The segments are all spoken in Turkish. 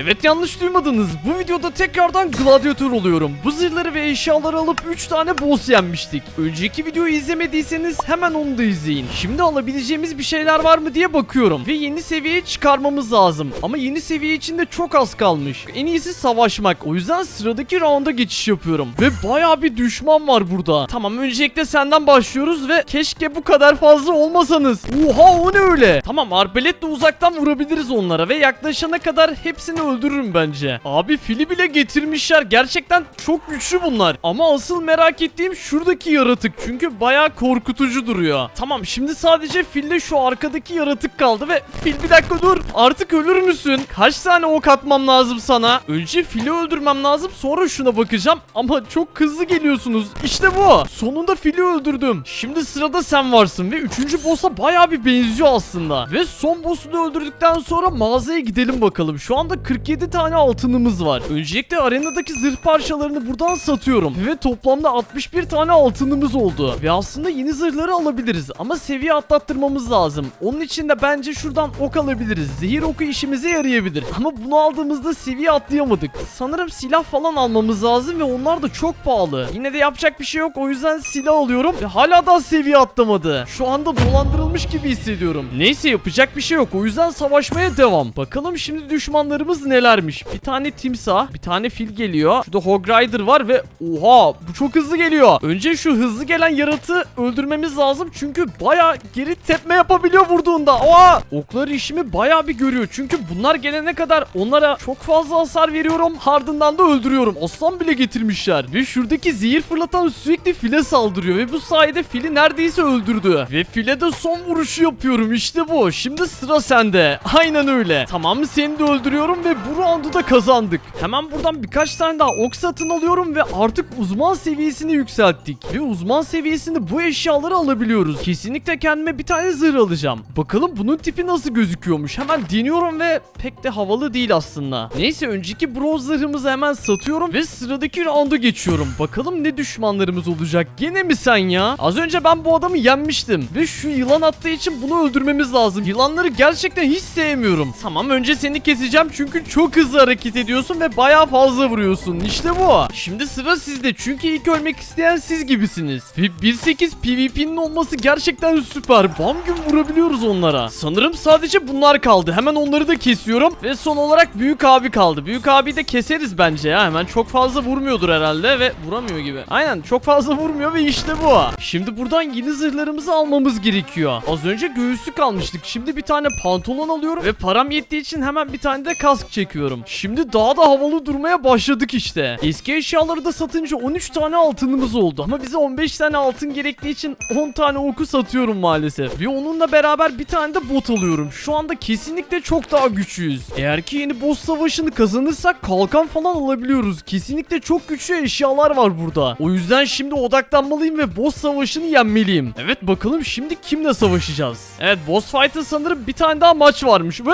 Evet yanlış duymadınız. Bu videoda tekrardan gladyatör oluyorum. Bu zırhları ve eşyaları alıp 3 tane boss yenmiştik. Önceki videoyu izlemediyseniz hemen onu da izleyin. Şimdi alabileceğimiz bir şeyler var mı diye bakıyorum. Ve yeni seviyeye çıkarmamız lazım. Ama yeni seviye için de çok az kalmış. En iyisi savaşmak. O yüzden sıradaki rounda geçiş yapıyorum. Ve baya bir düşman var burada. Tamam öncelikle senden başlıyoruz ve keşke bu kadar fazla olmasanız. Oha o ne öyle? Tamam arbaletle uzaktan vurabiliriz onlara ve yaklaşana kadar hepsini öldürürüm bence. Abi fili bile getirmişler. Gerçekten çok güçlü bunlar. Ama asıl merak ettiğim şuradaki yaratık. Çünkü bayağı korkutucu duruyor. Tamam şimdi sadece fille şu arkadaki yaratık kaldı ve fil bir dakika dur. Artık ölür müsün? Kaç tane ok atmam lazım sana? Önce fili öldürmem lazım sonra şuna bakacağım. Ama çok hızlı geliyorsunuz. İşte bu. Sonunda fili öldürdüm. Şimdi sırada sen varsın ve üçüncü boss'a bayağı bir benziyor aslında. Ve son boss'u da öldürdükten sonra mağazaya gidelim bakalım. Şu anda 47 tane altınımız var. Öncelikle arenadaki zırh parçalarını buradan satıyorum. Ve toplamda 61 tane altınımız oldu. Ve aslında yeni zırhları alabiliriz. Ama seviye atlattırmamız lazım. Onun için de bence şuradan ok alabiliriz. Zehir oku işimize yarayabilir. Ama bunu aldığımızda seviye atlayamadık. Sanırım silah falan almamız lazım ve onlar da çok pahalı. Yine de yapacak bir şey yok. O yüzden silah alıyorum. Ve hala da seviye atlamadı. Şu anda dolandırılmış gibi hissediyorum. Neyse yapacak bir şey yok. O yüzden savaşmaya devam. Bakalım şimdi düşmanlarımız nelermiş. Bir tane timsah, bir tane fil geliyor. Şurada Hog Rider var ve oha bu çok hızlı geliyor. Önce şu hızlı gelen yaratığı öldürmemiz lazım. Çünkü baya geri tepme yapabiliyor vurduğunda. Oha! Oklar işimi baya bir görüyor. Çünkü bunlar gelene kadar onlara çok fazla hasar veriyorum. Ardından da öldürüyorum. Aslan bile getirmişler. Ve şuradaki zehir fırlatan sürekli file saldırıyor. Ve bu sayede fili neredeyse öldürdü. Ve file de son vuruşu yapıyorum. İşte bu. Şimdi sıra sende. Aynen öyle. Tamam seni de öldürüyorum ve bu roundu da kazandık. Hemen buradan birkaç tane daha ok satın alıyorum ve artık uzman seviyesini yükselttik. Ve uzman seviyesinde bu eşyaları alabiliyoruz. Kesinlikle kendime bir tane zırh alacağım. Bakalım bunun tipi nasıl gözüküyormuş. Hemen deniyorum ve pek de havalı değil aslında. Neyse önceki bronz zırhımızı hemen satıyorum ve sıradaki rounda geçiyorum. Bakalım ne düşmanlarımız olacak. Gene mi sen ya? Az önce ben bu adamı yenmiştim. Ve şu yılan attığı için bunu öldürmemiz lazım. Yılanları gerçekten hiç sevmiyorum. Tamam önce seni keseceğim çünkü çok hızlı hareket ediyorsun ve bayağı fazla vuruyorsun. İşte bu. Şimdi sıra sizde çünkü ilk ölmek isteyen siz gibisiniz. Ve 1.8 PvP'nin olması gerçekten süper. Bam gün vurabiliyoruz onlara. Sanırım sadece bunlar kaldı. Hemen onları da kesiyorum. Ve son olarak büyük abi kaldı. Büyük abi de keseriz bence ya. Hemen çok fazla vurmuyordur herhalde ve vuramıyor gibi. Aynen çok fazla vurmuyor ve işte bu. Şimdi buradan yeni zırhlarımızı almamız gerekiyor. Az önce göğüslük almıştık. Şimdi bir tane pantolon alıyorum ve param yettiği için hemen bir tane de kask çekiyorum. Şimdi daha da havalı durmaya başladık işte. Eski eşyaları da satınca 13 tane altınımız oldu. Ama bize 15 tane altın gerektiği için 10 tane oku satıyorum maalesef. Ve onunla beraber bir tane de bot alıyorum. Şu anda kesinlikle çok daha güçlüyüz. Eğer ki yeni boss savaşını kazanırsak kalkan falan alabiliyoruz. Kesinlikle çok güçlü eşyalar var burada. O yüzden şimdi odaklanmalıyım ve boss savaşını yenmeliyim. Evet bakalım şimdi kimle savaşacağız? Evet boss fight'ın sanırım bir tane daha maç varmış ve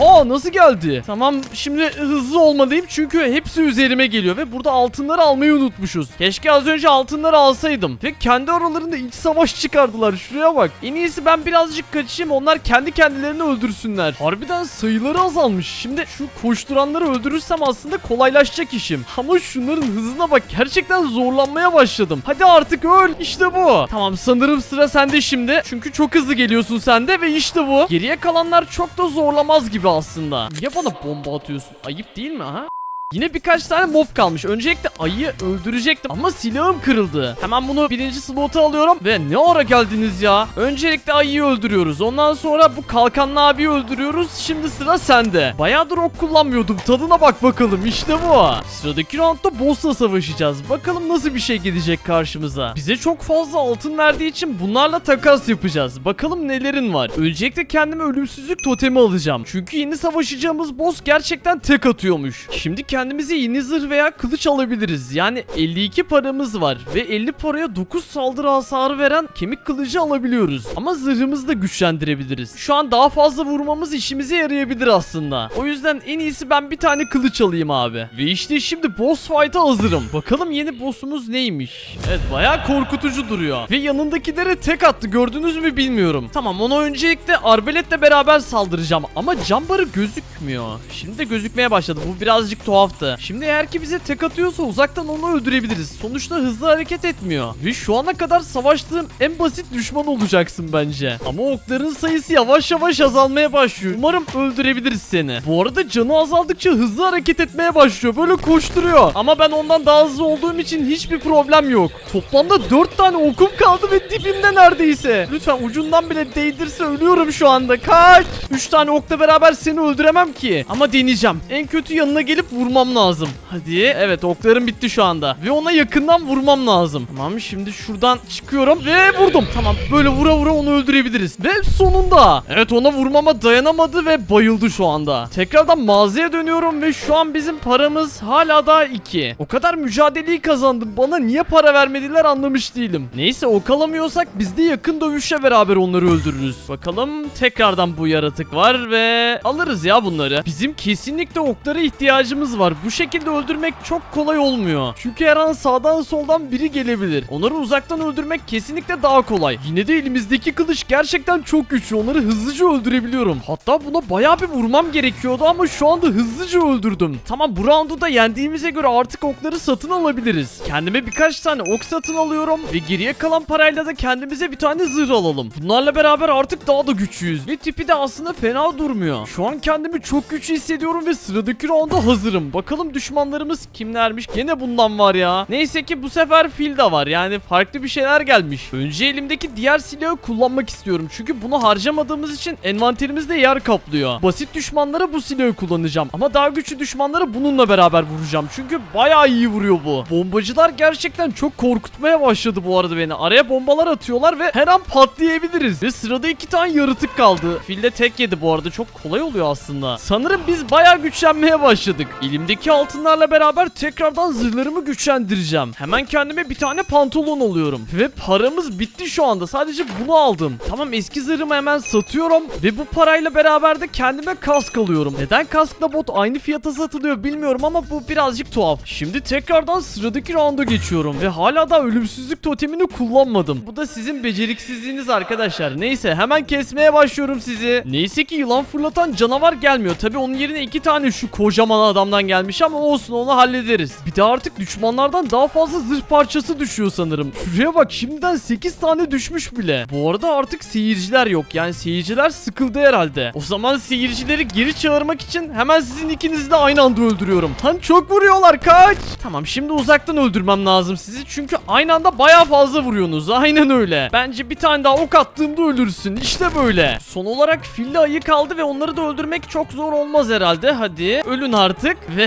oha nasıl geldi? Tamam şimdi hızlı olmalıyım çünkü hepsi üzerime geliyor ve burada altınları almayı unutmuşuz. Keşke az önce altınları alsaydım. Ve kendi aralarında iç savaş çıkardılar. Şuraya bak. En iyisi ben birazcık kaçayım onlar kendi kendilerini öldürsünler. Harbiden sayıları azalmış. Şimdi şu koşturanları öldürürsem aslında kolaylaşacak işim. Ama şunların hızına bak gerçekten zorlanmaya başladım. Hadi artık öl. İşte bu. Tamam sanırım sıra sende şimdi. Çünkü çok hızlı geliyorsun sen de ve işte bu. Geriye kalanlar çok da zorlamaz gibi aslında. Niye bana bomba atıyorsun? Ayıp değil mi ha? Yine birkaç tane mob kalmış. Öncelikle ayıyı öldürecektim ama silahım kırıldı. Hemen bunu birinci slota alıyorum ve ne ara geldiniz ya? Öncelikle ayıyı öldürüyoruz. Ondan sonra bu kalkanlı abiyi öldürüyoruz. Şimdi sıra sende. Bayağıdır ok kullanmıyordum. Tadına bak bakalım. İşte bu. Sıradaki roundda boss'la savaşacağız. Bakalım nasıl bir şey gelecek karşımıza. Bize çok fazla altın verdiği için bunlarla takas yapacağız. Bakalım nelerin var. Öncelikle kendime ölümsüzlük totemi alacağım. Çünkü yeni savaşacağımız boss gerçekten tek atıyormuş. Şimdi kendimize yeni zırh veya kılıç alabiliriz. Yani 52 paramız var ve 50 paraya 9 saldırı hasarı veren kemik kılıcı alabiliyoruz. Ama zırhımızı da güçlendirebiliriz. Şu an daha fazla vurmamız işimize yarayabilir aslında. O yüzden en iyisi ben bir tane kılıç alayım abi. Ve işte şimdi boss fight'a hazırım. Bakalım yeni boss'umuz neymiş? Evet bayağı korkutucu duruyor. Ve yanındakilere tek attı gördünüz mü bilmiyorum. Tamam ona öncelikle arbaletle beraber saldıracağım. Ama cambarı gözükmüyor. Şimdi de gözükmeye başladı. Bu birazcık tuhaftı. Şimdi eğer ki bize tek atıyorsa uzaktan onu öldürebiliriz. Sonuçta hızlı hareket etmiyor. Ve şu ana kadar savaştığım en basit düşman olacaksın bence. Ama okların sayısı yavaş yavaş azalmaya başlıyor. Umarım öldürebiliriz seni. Bu arada canı azaldıkça hızlı hareket etmeye başlıyor. Böyle koşturuyor. Ama ben ondan daha hızlı olduğum için hiçbir problem yok. Toplamda 4 tane okum kaldı ve dibimde neredeyse. Lütfen ucundan bile değdirse ölüyorum şu anda. Kaç! 3 tane okla beraber seni öldüremem ki. Ama deneyeceğim. En kötü yanına gelip vurmam lazım. Hadi. Evet oklarım bitti şu anda. Ve ona yakından vurmam lazım. Tamam şimdi şuradan çıkıyorum ve vurdum. Tamam böyle vura vura onu öldürebiliriz. Ve sonunda. Evet ona vurmama dayanamadı ve bayıldı şu anda. Tekrardan mağazaya dönüyorum ve şu an bizim paramız hala daha 2. O kadar mücadeleyi kazandım. Bana niye para vermediler anlamış değilim. Neyse ok alamıyorsak biz de yakın dövüşle beraber onları öldürürüz. Bakalım tekrardan bu yaratık var ve alırız ya bunları. Bizim kesinlikle oklara ihtiyacımız var. Bu şekilde öldürmek çok kolay olmuyor. Çünkü her an sağdan soldan biri gelebilir. Onları uzaktan öldürmek kesinlikle daha kolay. Yine de elimizdeki kılıç gerçekten çok güçlü. Onları hızlıca öldürebiliyorum. Hatta buna bayağı bir vurmam gerekiyordu ama şu anda hızlıca öldürdüm. Tamam bu roundu da yendiğimize göre artık okları satın alabiliriz. Kendime birkaç tane ok satın alıyorum ve geriye kalan parayla da kendimize bir tane zırh alalım. Bunlarla beraber artık daha da güçlüyüz ve tipi de aslında fena durmuyor. Şu an kendimi çok güçlü hissediyorum ve sıradaki rounda hazırım. Bakalım düşmanlarımız kimlermiş? Gene bundan var ya. Neyse ki bu sefer fil de var. Yani farklı bir şeyler gelmiş. Önce elimdeki diğer silahı kullanmak istiyorum. Çünkü bunu harcamadığımız için envanterimizde yer kaplıyor. Basit düşmanlara bu silahı kullanacağım. Ama daha güçlü düşmanlara bununla beraber vuracağım. Çünkü bayağı iyi vuruyor bu. Bombacılar gerçekten çok korkutmaya başladı bu arada beni. Araya bombalar atıyorlar ve her an patlayabiliriz. Ve sırada iki tane yaratık kaldı. Fil de tek yedi bu arada. Çok kolay oluyor aslında. Sanırım biz bayağı güçlenmeye başladık. Elimdeki altınlarla beraber tekrardan zırhlarımı güçlendireceğim. Hemen kendime bir tane pantolon alıyorum. Ve paramız bitti şu anda. Sadece bunu aldım. Tamam eski zırhımı hemen satıyorum. Ve bu parayla beraber de kendime kask alıyorum. Neden kaskla bot aynı fiyata satılıyor bilmiyorum ama bu birazcık tuhaf. Şimdi tekrardan sıradaki rounda geçiyorum. Ve hala da ölümsüzlük totemini kullanmadım. Bu da sizin beceriksizliğiniz arkadaşlar. Neyse hemen kesmeye başlıyorum sizi. Neyse ki yılan fırlatan canavar gelmiyor. Tabi onun yerine iki tane şu kocaman adamdan gelmiş ama olsun onu hallederiz. Bir de artık düşmanlardan daha fazla zırh parçası düşüyor sanırım. Şuraya bak şimdiden 8 tane düşmüş bile. Bu arada artık seyirciler yok. Yani seyirciler sıkıldı herhalde. O zaman seyircileri geri çağırmak için hemen sizin ikinizi de aynı anda öldürüyorum. Lan çok vuruyorlar kaç. Tamam şimdi uzaktan öldürmem lazım sizi. Çünkü aynı anda baya fazla vuruyorsunuz. Aynen öyle. Bence bir tane daha ok attığımda ölürsün. İşte böyle. Son olarak filli ayı kaldı ve onları da öldürmek çok zor olmaz herhalde. Hadi ölün artık. Ve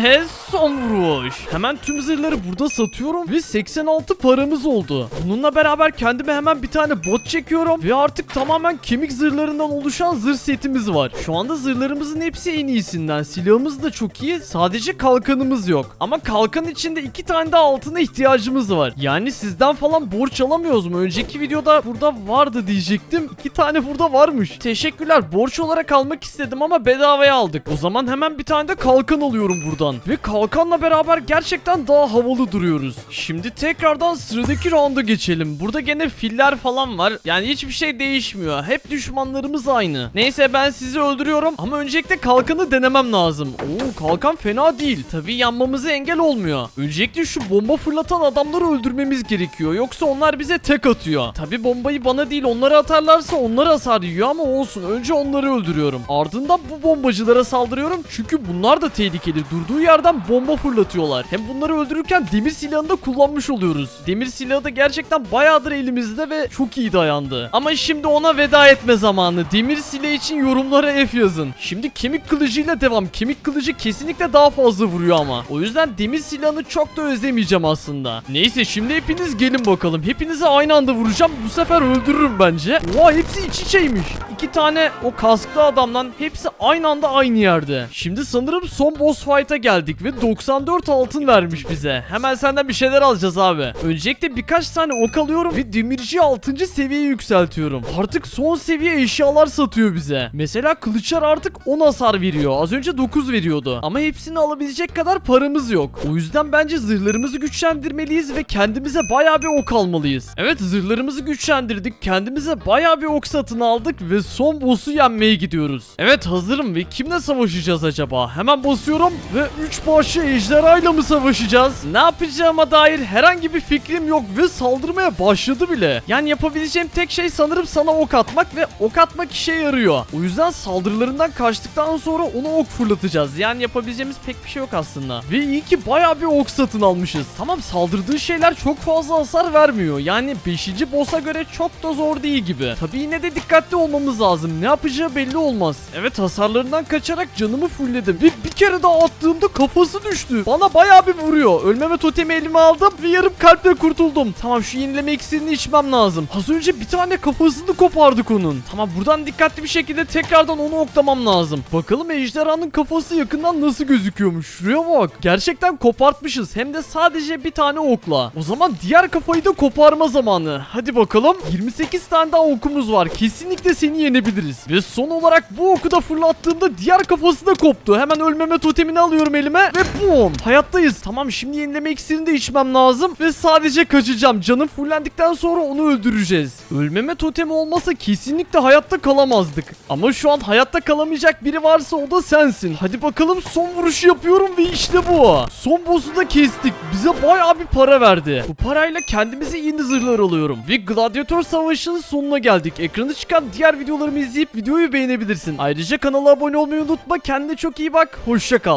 son vuruş. Hemen tüm zırhları burada satıyorum ve 86 paramız oldu. Bununla beraber kendime hemen bir tane bot çekiyorum ve artık tamamen kemik zırhlarından oluşan zırh setimiz var. Şu anda zırhlarımızın hepsi en iyisinden. Silahımız da çok iyi. Sadece kalkanımız yok. Ama kalkan içinde iki tane de altına ihtiyacımız var. Yani sizden falan borç alamıyoruz mu? Önceki videoda burada vardı diyecektim. İki tane burada varmış. Teşekkürler. Borç olarak almak istedim ama bedavaya aldık. O zaman hemen bir tane de kalkan alıyorum buradan. Ve kalkanla beraber gerçekten daha havalı duruyoruz. Şimdi tekrardan sıradaki rounda geçelim. Burada gene filler falan var. Yani hiçbir şey değişmiyor. Hep düşmanlarımız aynı. Neyse ben sizi öldürüyorum ama öncelikle kalkanı denemem lazım. Oo kalkan fena değil. Tabii yanmamıza engel olmuyor. Öncelikle şu bomba fırlatan adamları öldürmemiz gerekiyor. Yoksa onlar bize tek atıyor. Tabii bombayı bana değil onlara atarlarsa onlar hasar yiyor ama olsun. Önce onları öldürüyorum. Ardından bu bombacılara saldırıyorum. Çünkü bunlar da tehlikeli. Durduğu yerden bomba fırlatıyorlar. Hem bunları öldürürken demir silahını da kullanmış oluyoruz. Demir silahı da gerçekten bayağıdır elimizde ve çok iyi dayandı. Ama şimdi ona veda etme zamanı. Demir silah için yorumlara F yazın. Şimdi kemik kılıcıyla devam. Kemik kılıcı kesinlikle daha fazla vuruyor ama. O yüzden demir silahını çok da özlemeyeceğim aslında. Neyse şimdi hepiniz gelin bakalım. Hepinizi aynı anda vuracağım. Bu sefer öldürürüm bence. Oha hepsi iç içeymiş. İki tane o kasklı adamdan hepsi aynı anda aynı yerde. Şimdi sanırım son boss fight'a boss'a geldik ve 94 altın vermiş bize. Hemen senden bir şeyler alacağız abi. Öncelikle birkaç tane ok alıyorum ve demirci 6. seviyeye yükseltiyorum. Artık son seviye eşyalar satıyor bize. Mesela kılıçlar artık 10 hasar veriyor. Az önce 9 veriyordu. Ama hepsini alabilecek kadar paramız yok. O yüzden bence zırhlarımızı güçlendirmeliyiz ve kendimize bayağı bir ok almalıyız. Evet zırhlarımızı güçlendirdik. Kendimize bayağı bir ok satın aldık ve son boss'u yenmeye gidiyoruz. Evet hazırım ve kimle savaşacağız acaba? Hemen basıyorum ve 3 başlı ejderhayla mı savaşacağız? Ne yapacağıma dair herhangi bir fikrim yok ve saldırmaya başladı bile. Yani yapabileceğim tek şey sanırım sana ok atmak ve ok atmak işe yarıyor. O yüzden saldırılarından kaçtıktan sonra ona ok fırlatacağız. Yani yapabileceğimiz pek bir şey yok aslında. Ve iyi ki bayağı bir ok satın almışız. Tamam saldırdığı şeyler çok fazla hasar vermiyor. Yani 5. boss'a göre çok da zor değil gibi. Tabii yine de dikkatli olmamız lazım. Ne yapacağı belli olmaz. Evet hasarlarından kaçarak canımı fullledim. Ve bir kere daha attığımda kafası düştü. Bana bayağı bir vuruyor. Ölmeme totemi elime aldım ve yarım kalple kurtuldum. Tamam şu yenileme iksirini içmem lazım. Az önce bir tane kafasını kopardık onun. Tamam buradan dikkatli bir şekilde tekrardan onu oklamam lazım. Bakalım ejderhanın kafası yakından nasıl gözüküyormuş. Şuraya bak. Gerçekten kopartmışız. Hem de sadece bir tane okla. O zaman diğer kafayı da koparma zamanı. Hadi bakalım. 28 tane daha okumuz var. Kesinlikle seni yenebiliriz. Ve son olarak bu oku da fırlattığımda diğer kafası da koptu. Hemen ölmeme totemini alıyorum elime ve bum. Hayattayız. Tamam şimdi yenileme iksirini de içmem lazım ve sadece kaçacağım. Canım fullendikten sonra onu öldüreceğiz. Ölmeme totemi olmasa kesinlikle hayatta kalamazdık. Ama şu an hayatta kalamayacak biri varsa o da sensin. Hadi bakalım son vuruşu yapıyorum ve işte bu. Son boss'u da kestik. Bize bayağı bir para verdi. Bu parayla kendimize yeni zırhlar alıyorum. Ve gladyatör savaşının sonuna geldik. Ekranda çıkan diğer videolarımı izleyip videoyu beğenebilirsin. Ayrıca kanala abone olmayı unutma. Kendine çok iyi bak. Hoşça kal.